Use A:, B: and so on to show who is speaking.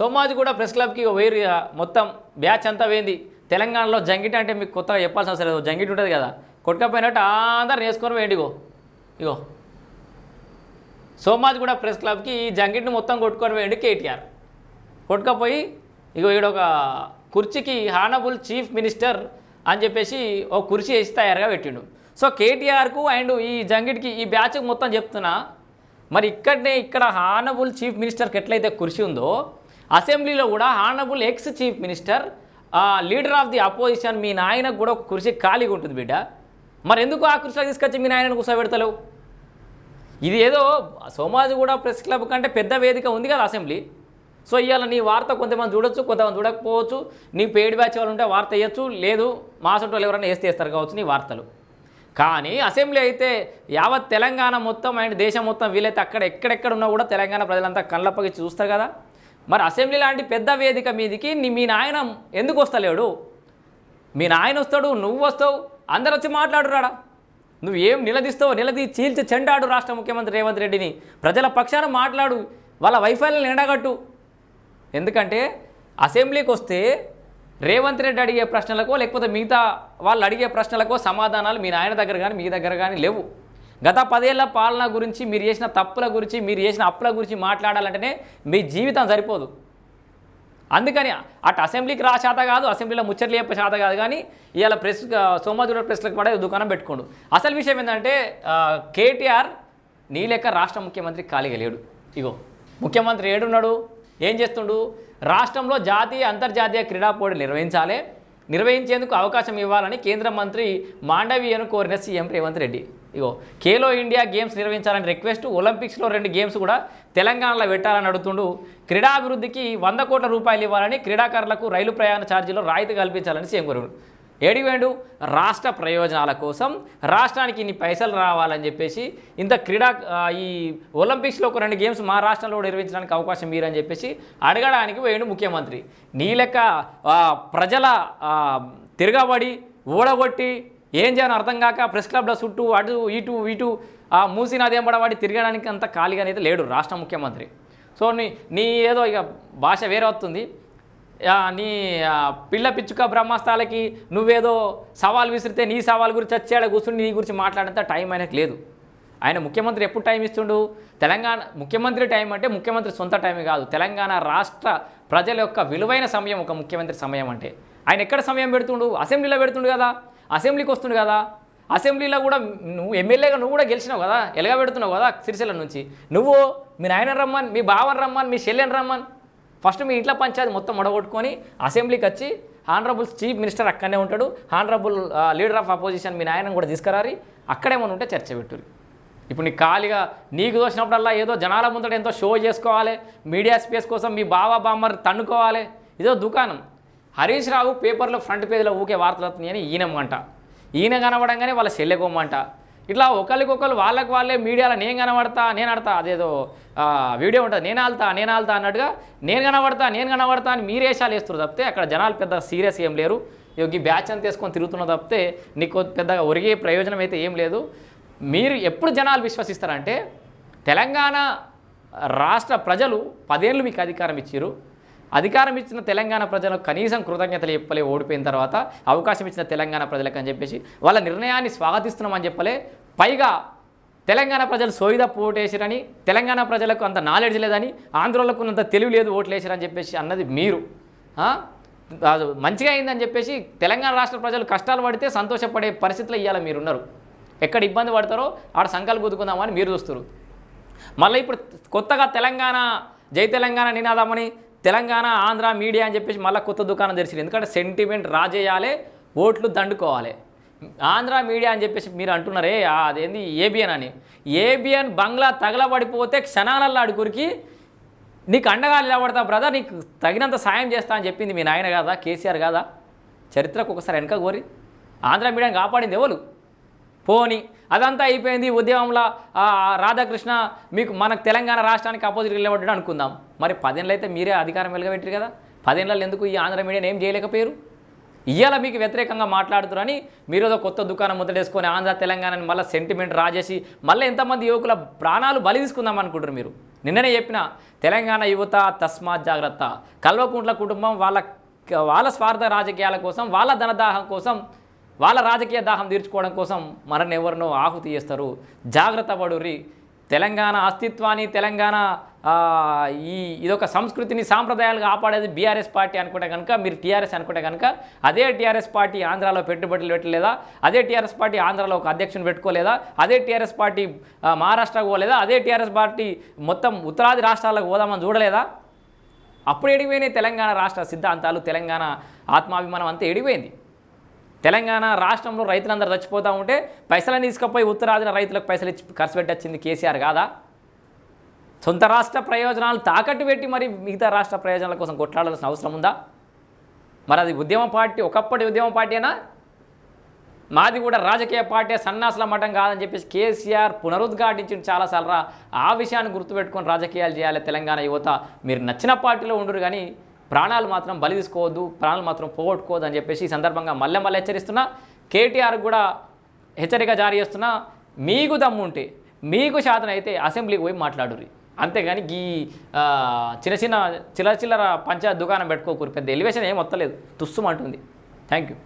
A: సోమాజి కూడా ప్రెస్ క్లబ్కి వేరు మొత్తం బ్యాచ్ అంతా పోయింది. తెలంగాణలో జంగిట్ అంటే మీకు కొత్తగా చెప్పాల్సిన అవసరం లేదు. జంగిట్ ఉంటుంది కదా. కొట్టుకపోయినట్టు అందరు వేసుకొని వేయండి ఇగో. ఇగో. సోమాజ్ కూడా ప్రెస్ క్లబ్కి ఈ జంగిట్ని మొత్తం కొట్టుకొని వేయండి కేటీఆర్. కొట్టుకపోయి ఇగో ఈడ ఒక కుర్చీకి హానబుల్ చీఫ్ మినిస్టర్ అని చెప్పేసి ఒక కుర్చీ వేసి తయారుగా పెట్టిండు. సో కేటీఆర్కు అండ్ ఈ జంగిట్కి ఈ బ్యాచ్కి మొత్తం చెప్తున్నా మరి ఇక్కడనే ఇక్కడ హానబుల్ చీఫ్ మినిస్టర్కి ఎట్లయితే కుర్చీ ఉందో అసెంబ్లీలో కూడా honourable ex chief minister leader of the opposition మీ నాయనకు కూడా ఒక కృషి ఖాళీగా ఉంటుంది బిడ్డ. మరి ఎందుకు ఆ కృషిలో తీసుకొచ్చి మీ నాయనను కూర్చోబెడతలేవు? ఇది ఏదో సోమాజ్ కూడా ప్రెస్ క్లబ్ కంటే పెద్ద వేదిక ఉంది కదా అసెంబ్లీ. సో ఇవాళ నీ వార్త కొంతమంది చూడొచ్చు కొంతమంది చూడకపోవచ్చు. నీ పేడ్ బ్యాచ్ వాళ్ళు ఉంటే వార్త వేయచ్చు లేదు మా వాళ్ళు ఎవరైనా వేస్తే వేస్తారు కావచ్చు నీ వార్తలు. కానీ అసెంబ్లీ అయితే యావత్ తెలంగాణ మొత్తం అండ్ దేశం మొత్తం వీలైతే అక్కడ ఎక్కడెక్కడ ఉన్నా కూడా తెలంగాణ ప్రజలంతా కళ్ళప్పగించి చూస్తారు కదా. మరి అసెంబ్లీ లాంటి పెద్ద వేదిక మీదికి నీ మీ నాయన ఎందుకు వస్తలేడు? మీ నాయన వస్తాడు నువ్వు వస్తావు అందరు వచ్చి మాట్లాడురాడా? నువ్వు ఏం నిలదీస్తావు నిలదీ చీల్చి చెండాడు రాష్ట్ర ముఖ్యమంత్రి రేవంత్ రెడ్డిని. ప్రజల పక్షాన మాట్లాడు వాళ్ళ వైఫల్యాలను ఎండగట్టు ఎందుకంటే అసెంబ్లీకి వస్తే రేవంత్ రెడ్డి అడిగే ప్రశ్నలకో లేకపోతే మిగతా వాళ్ళు అడిగే ప్రశ్నలకో సమాధానాలు మీ నాయన దగ్గర కానీ మీ దగ్గర కానీ లేవు. గత పదేళ్ళ పాలన గురించి మీరు చేసిన తప్పుల గురించి మీరు చేసిన అప్పుల గురించి మాట్లాడాలంటేనే మీ జీవితం సరిపోదు. అందుకని అటు అసెంబ్లీకి రా శాత కాదు అసెంబ్లీలో ముచ్చట్లు చెప్పే శాత కాదు కానీ ఇవాళ ప్రెస్ సోమాజుడ ప్రెస్లకు కూడా దుకాణం పెట్టుకోండు. అసలు విషయం ఏంటంటే కేటీఆర్ నీ లెక్క రాష్ట్ర ముఖ్యమంత్రి ఖాళీగా లేడు. ఇగో ముఖ్యమంత్రి ఏడున్నాడు ఏం చేస్తుండు? రాష్ట్రంలో జాతీయ అంతర్జాతీయ క్రీడా పోటీలు నిర్వహించాలి. నిర్వహించేందుకు అవకాశం ఇవ్వాలని కేంద్ర మంత్రి మాండవీయను కోరిన సీఎం రేవంత్ రెడ్డి. ఇగో ఖేలో ఇండియా గేమ్స్ నిర్వహించాలని రిక్వెస్ట్ ఒలింపిక్స్లో రెండు గేమ్స్ కూడా తెలంగాణలో పెట్టాలని అడుగుతుండు. క్రీడాభివృద్ధికి వంద కోట్ల రూపాయలు ఇవ్వాలని క్రీడాకారులకు రైలు ప్రయాణ ఛార్జీలో రాయితీ కల్పించాలని సీఎం కోరాడు ఏడివేండు రాష్ట్ర ప్రయోజనాల కోసం రాష్ట్రానికి ఇన్ని పైసలు రావాలని చెప్పేసి ఇంత క్రీడా ఈ ఒలింపిక్స్లో ఒక రెండు గేమ్స్ మా రాష్ట్రంలో కూడా నిర్వహించడానికి అవకాశం మీరని చెప్పేసి అడగడానికి వేయండు ముఖ్యమంత్రి. నీ లెక్క ప్రజల తిరగబడి ఓడగొట్టి ఏం చేయాలని అర్థం కాక ప్రెస్ క్లబ్లో చుట్టూ అటు ఇటు ఇటు ఆ మూసి పడవాడి తిరగడానికి అంత ఖాళీగా అయితే లేడు రాష్ట్ర ముఖ్యమంత్రి. సో నీ నీ ఏదో ఇక భాష వేరే వస్తుంది. నీ పిల్ల పిచ్చుక బ్రహ్మస్థాలకి నువ్వేదో సవాల్ విసిరితే నీ సవాల్ గురించి వచ్చాడ కూర్చుని నీ గురించి మాట్లాడంత టైం ఆయనకు లేదు. ఆయన ముఖ్యమంత్రి ఎప్పుడు టైం ఇస్తుండు? తెలంగాణ ముఖ్యమంత్రి టైం అంటే ముఖ్యమంత్రి సొంత టైం కాదు. తెలంగాణ రాష్ట్ర ప్రజల యొక్క విలువైన సమయం ఒక ముఖ్యమంత్రి సమయం అంటే. ఆయన ఎక్కడ సమయం పెడుతుండు? అసెంబ్లీలో పెడుతుండు కదా? అసెంబ్లీకి వస్తుండు కదా? అసెంబ్లీలో కూడా నువ్వు ఎమ్మెల్యేగా నువ్వు కూడా గెలిచినావు కదా? ఎలాగ పెడుతున్నావు కదా సిరిసిల్ల నుంచి? నువ్వు మీ నాయన రమ్మన్ మీ బావన్ రమ్మన్ మీ చెల్లెని రమ్మన్. ఫస్ట్ మీ ఇంట్లో పంచాయతీ మొత్తం మొడగొట్టుకొని అసెంబ్లీకి వచ్చి హానరబుల్ చీఫ్ మినిస్టర్ అక్కడనే ఉంటాడు. హానరబుల్ లీడర్ ఆఫ్ అపోజిషన్ మీ నాయనని కూడా తీసుకురారి. అక్కడేమని ఉంటే చర్చ పెట్టుర్రి. ఇప్పుడు నీ ఖాళీగా నీకు తోసినప్పుడల్లా ఏదో జనాల ముందట ఎంతో షో చేసుకోవాలి మీడియా స్పేస్ కోసం మీ బావా బామ్మర్ తన్నుకోవాలి. ఇదో దుకాణం. హరీష్ రావు పేపర్లో ఫ్రంట్ పేజీలో ఊకే వార్తలు వస్తున్నాయని ఈయనమ్మంట ఈయన కనబడంగానే వాళ్ళ చెల్లెకోమంట. ఇట్లా ఒకరికొకరు వాళ్ళకి వాళ్ళే మీడియాలో నేను కనబడతా నేను ఆడతా అదేదో వీడియో ఉంటుంది నేను ఆళ్తా నేను ఆళ్తా అన్నట్టుగా నేను కనబడతా నేను కనబడతా అని మీరేషాలు వేస్తారు తప్పితే అక్కడ జనాలు పెద్ద సీరియస్ ఏం లేరు. ఈ బ్యాచ్ అంత వేసుకొని తిరుగుతున్న తప్పితే నీకు పెద్దగా ఒరిగే ప్రయోజనం అయితే ఏం లేదు. మీరు ఎప్పుడు జనాలు విశ్వసిస్తారంటే తెలంగాణ రాష్ట్ర ప్రజలు పదేళ్ళు మీకు అధికారం ఇచ్చారు అధికారం ఇచ్చిన తెలంగాణ ప్రజలకు కనీసం కృతజ్ఞతలు చెప్పలే ఓడిపోయిన తర్వాత అవకాశం ఇచ్చిన తెలంగాణ ప్రజలకు అని చెప్పేసి వాళ్ళ నిర్ణయాన్ని స్వాగతిస్తున్నామని చెప్పలే. పైగా తెలంగాణ ప్రజలు సోయిద ఓటేసారని తెలంగాణ ప్రజలకు అంత నాలెడ్జ్ లేదని ఆంధ్రోలకు అంత తెలివి లేదు ఓట్లు వేసారని చెప్పేసి అన్నది మీరు. అది మంచిగా అయిందని చెప్పేసి తెలంగాణ రాష్ట్ర ప్రజలు కష్టాలు పడితే సంతోషపడే పరిస్థితులు ఇవాళ మీరున్నారు. ఎక్కడ ఇబ్బంది పడతారో ఆడ సంకల్ప గుద్దుకుందామని మీరు చూస్తారు మళ్ళీ ఇప్పుడు కొత్తగా తెలంగాణ జై తెలంగాణ నినాదమని తెలంగాణ ఆంధ్ర మీడియా అని చెప్పేసి మళ్ళీ కొత్త దుకాణం తెరిచింది. ఎందుకంటే సెంటిమెంట్ రాజేయాలి ఓట్లు దండుకోవాలి. ఆంధ్ర మీడియా అని చెప్పేసి మీరు అంటున్నారే అదేంది ఏబిఎన్ అని. ఏబిఎన్ బంగ్లా తగలబడిపోతే క్షణాలలో అడుగురికి నీకు అండగా నిలబడతా బ్రదర్ నీకు తగినంత సాయం చేస్తా అని చెప్పింది మీ నాయన కాదా కేసీఆర్ కాదా? చరిత్రకు ఒకసారి వెనక కోరి. ఆంధ్ర మీడియాని కాపాడింది ఎవరు? పోని అదంతా అయిపోయింది ఉద్యమంలో రాధాకృష్ణ మీకు మనకు తెలంగాణ రాష్ట్రానికి అపోజిట్ వెళ్ళబడ్డాడు అనుకుందాం. మరి పదేళ్ళు అయితే మీరే అధికారం వెలగబెట్టారు కదా? పదేళ్ళలో ఎందుకు ఈ ఆంధ్ర మీడియాని ఏం చేయలేకపోయారు? ఇవాళ మీకు వ్యతిరేకంగా మాట్లాడుతున్నారని మీరు ఏదో కొత్త దుకాణం ముద్దడేసుకొని ఆంధ్ర తెలంగాణని మళ్ళీ సెంటిమెంట్ రాజేసి మళ్ళీ ఎంతమంది యువకుల ప్రాణాలు బలి తీసుకుందాం అనుకుంటారు మీరు? నిన్ననే చెప్పిన తెలంగాణ యువత తస్మాత్ జాగ్రత్త. కల్వకుంట్ల కుటుంబం వాళ్ళ వాళ్ళ స్వార్థ రాజకీయాల కోసం వాళ్ళ ధనదాహం కోసం వాళ్ళ రాజకీయ దాహం తీర్చుకోవడం కోసం మనల్ని ఎవరినో ఆహుతి చేస్తారు జాగ్రత్త పడుర్రి. తెలంగాణ అస్తిత్వాన్ని తెలంగాణ ఈ ఇదొక సంస్కృతిని సాంప్రదాయాలు కాపాడేది బీఆర్ఎస్ పార్టీ అనుకుంటే కనుక మీరు టీఆర్ఎస్ అనుకుంటే కనుక అదే టీఆర్ఎస్ పార్టీ ఆంధ్రాలో పెట్టుబడులు పెట్టలేదా? అదే టీఆర్ఎస్ పార్టీ ఆంధ్రాలో ఒక అధ్యక్షుని పెట్టుకోలేదా? అదే టీఆర్ఎస్ పార్టీ మహారాష్ట్రకు పోలేదా? అదే టీఆర్ఎస్ పార్టీ మొత్తం ఉత్తరాది రాష్ట్రాలకు పోదామని చూడలేదా? అప్పుడు ఎడిపోయినాయి తెలంగాణ రాష్ట్ర సిద్ధాంతాలు తెలంగాణ ఆత్మాభిమానం అంతా ఎడిపోయింది తెలంగాణ రాష్ట్రంలో రైతులందరూ చచ్చిపోతూ ఉంటే పైసలను తీసుకుపోయి ఉత్తరాదిన రైతులకు పైసలు ఇచ్చి ఖర్చు పెట్టొచ్చింది కేసీఆర్ కాదా? సొంత రాష్ట్ర ప్రయోజనాలు తాకట్టు పెట్టి మరి మిగతా రాష్ట్ర ప్రయోజనాల కోసం కొట్లాడాల్సిన అవసరం ఉందా? మరి అది ఉద్యమ పార్టీ ఒకప్పటి ఉద్యమ పార్టీనా మాది కూడా రాజకీయ పార్టీ సన్నాసుల మఠం కాదని చెప్పేసి కేసీఆర్ పునరుద్ఘాటించి చాలాసార్లు ఆ విషయాన్ని గుర్తుపెట్టుకొని రాజకీయాలు చేయాలి తెలంగాణ యువత. మీరు నచ్చిన పార్టీలో ఉండరు కానీ ప్రాణాలు మాత్రం బలి తీసుకోవద్దు ప్రాణాలు మాత్రం పోగొట్టుకోవద్దు అని చెప్పేసి ఈ సందర్భంగా మళ్ళీ మళ్ళీ హెచ్చరిస్తున్నా. కేటీఆర్ కూడా హెచ్చరిక జారీ చేస్తున్నా. మీకు దమ్ము ఉంటే మీకు శాతం అయితే అసెంబ్లీకి పోయి మాట్లాడుర్రి. అంతేగాని ఈ చిన్న చిన్న చిల్లర చిల్లర పంచాయత్ దుకాణం పెట్టుకోకూరు పెద్ద ఎలివేషన్ ఏం వస్తలేదు తుస్సుమంటుంది. Thank you.